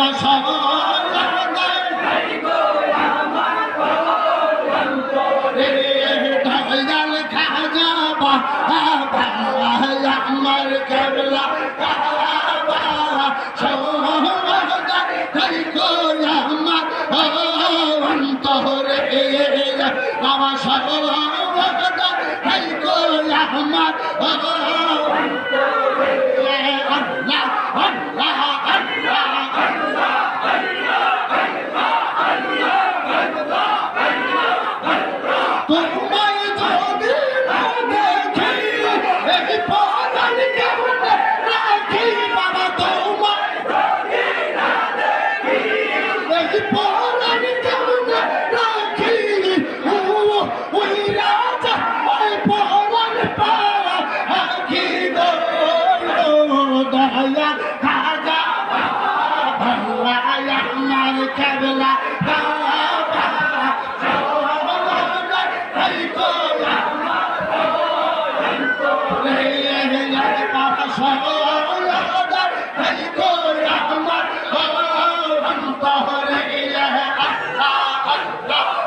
আমার সবার আমার সকল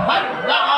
ভাগ্য